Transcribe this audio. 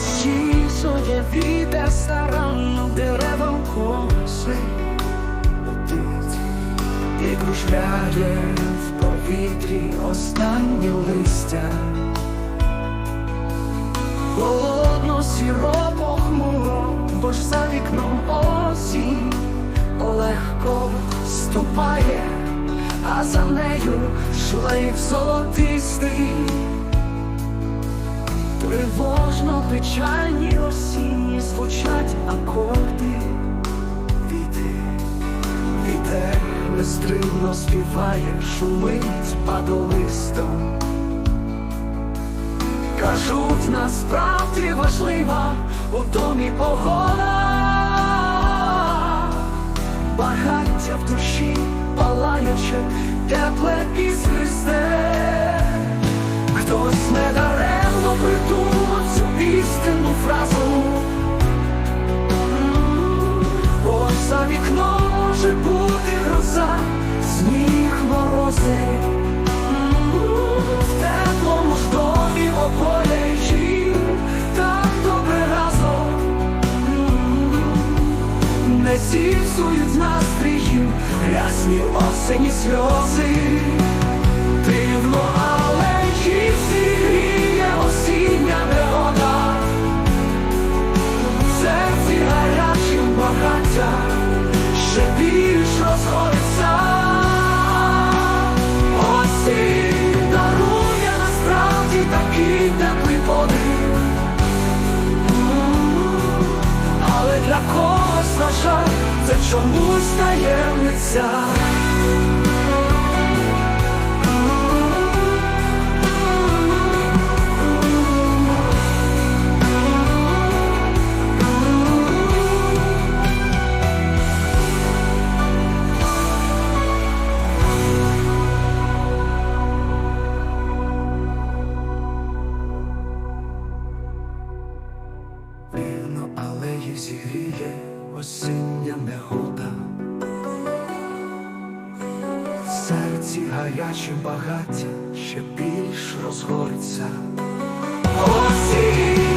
розчісує вітер старанно деревам коси і кружляє в повітрі останні листя. Холодно, сіро, похмуро, бо ж за вікном осінь легко ступає, а за нею шлейф золотистий. Тривожно печальні осінні звучать акорди. Віти, вітер нестримно співає, шумить падолистом. Кажуть, насправді важлива у домі погода, багаття в душі палаюче, тепле і звізде. Зіпсують настріїв, рясні осені сльози. Для когось, на жаль, це чомусь таємниця. осіння негода, в серці гаряче багаття ще більш розгориться. Осінь